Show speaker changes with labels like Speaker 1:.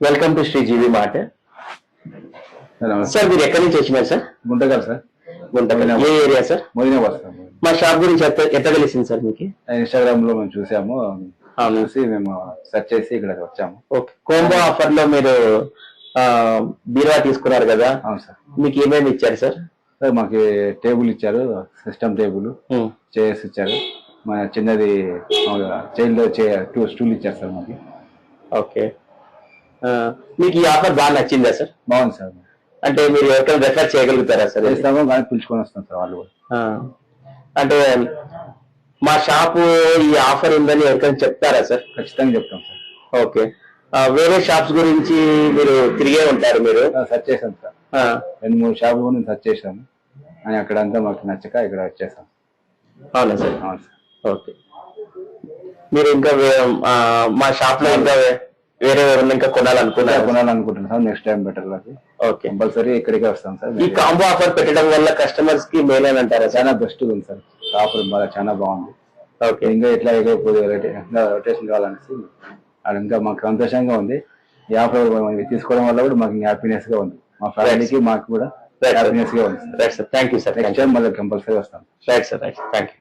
Speaker 1: Welcome to Shri జీవి మాట. Sir మీరు ఎక్కడి నుంచి వచ్చినారు సార్?
Speaker 2: గుంటకల్ సార్.
Speaker 1: గుంటకల్. ఏ ఏరియా సార్?
Speaker 2: మోదినాబాద్ సార్
Speaker 1: మా షాప్ గురించి ఎట్ట ఎట్ట తెలిసింది సార్ మీకు?
Speaker 2: ఇన్స్టాగ్రామ్లో మేము చూసాము. చూసి మేము సెర్చ్ చేసి ఇక్కడ వచ్చాము.
Speaker 1: ఓకే. కోంబో ఆఫర్లో మీరు బీరువా తీసుకున్నారు కదా?
Speaker 2: అవును సార్.
Speaker 1: మీకు ఏమేమి ఇచ్చారు సార్?
Speaker 2: సార్ మాకు టేబుల్ ఇచ్చారు సిస్టమ్ టేబుల్. చైర్స్ ఇచ్చారు. మన చిన్నది చైల్డ్ టూ స్టూల్ ఇచ్చారు సార్ మాకు.
Speaker 1: ఓకే. మీకు ఈ ఆఫర్ బాగా నచ్చిందా సార్?
Speaker 2: బాగుంది సార్.
Speaker 1: అంటే మీరు ఎవరికైనా రెఫర్ చేయగలుగుతారా సార్?
Speaker 2: కానీ పిలుచుకొని వస్తాం సార్ వాళ్ళు
Speaker 1: అంటే మా షాపు ఈ ఆఫర్ ఉందని ఎవరికైనా చెప్తారా సార్?
Speaker 2: ఖచ్చితంగా చెప్తాం సార్.
Speaker 1: ఓకే. వేరే షాప్స్ గురించి మీరు తిరిగే ఉంటారు మీరు?
Speaker 2: సెర్చ్ చేసాం సార్. రెండు మూడు షాపులు కూడా సెర్చ్ చేసాము అని అక్కడంతా మాకు నచ్చక ఇక్కడ వచ్చేసాం.
Speaker 1: అవునా సార్?
Speaker 2: అవును సార్.
Speaker 1: ఓకే. మీరు ఇంకా మా షాప్లో ఇంకా వేరే ఎవరైనా ఇంకా కొనాలనుకున్నారు?
Speaker 2: కొనాలనుకుంటున్నాం సార్ నెక్స్ట్ టైం బెటర్ లాగా
Speaker 1: ఓకే
Speaker 2: కంపల్సరీ ఇక్కడికే వస్తాం సార్.
Speaker 1: ఈ కాంబో ఆఫర్ పెట్టడం వల్ల కస్టమర్స్కి మేలు అని అంటారా
Speaker 2: చాలా బెస్ట్ ఉంది సార్. ఆఫర్ బాగా చాలా బాగుంది.
Speaker 1: ఓకే
Speaker 2: ఇంకా ఎట్లా ఇంకా రొటేషన్ కావాలనేసి అది ఇంకా మాకు సంతోషంగా ఉంది. ఈ ఆఫర్ తీసుకోవడం వల్ల కూడా మాకు హ్యాపీనెస్గా ఉంది. మా ఫ్యామిలీకి మాకు కూడా. హ్యాపీనెస్గా ఉంది
Speaker 1: right sir thank you sir
Speaker 2: next time మళ్ళీ కంపల్సరీ వస్తాం.
Speaker 1: Right sir right thank you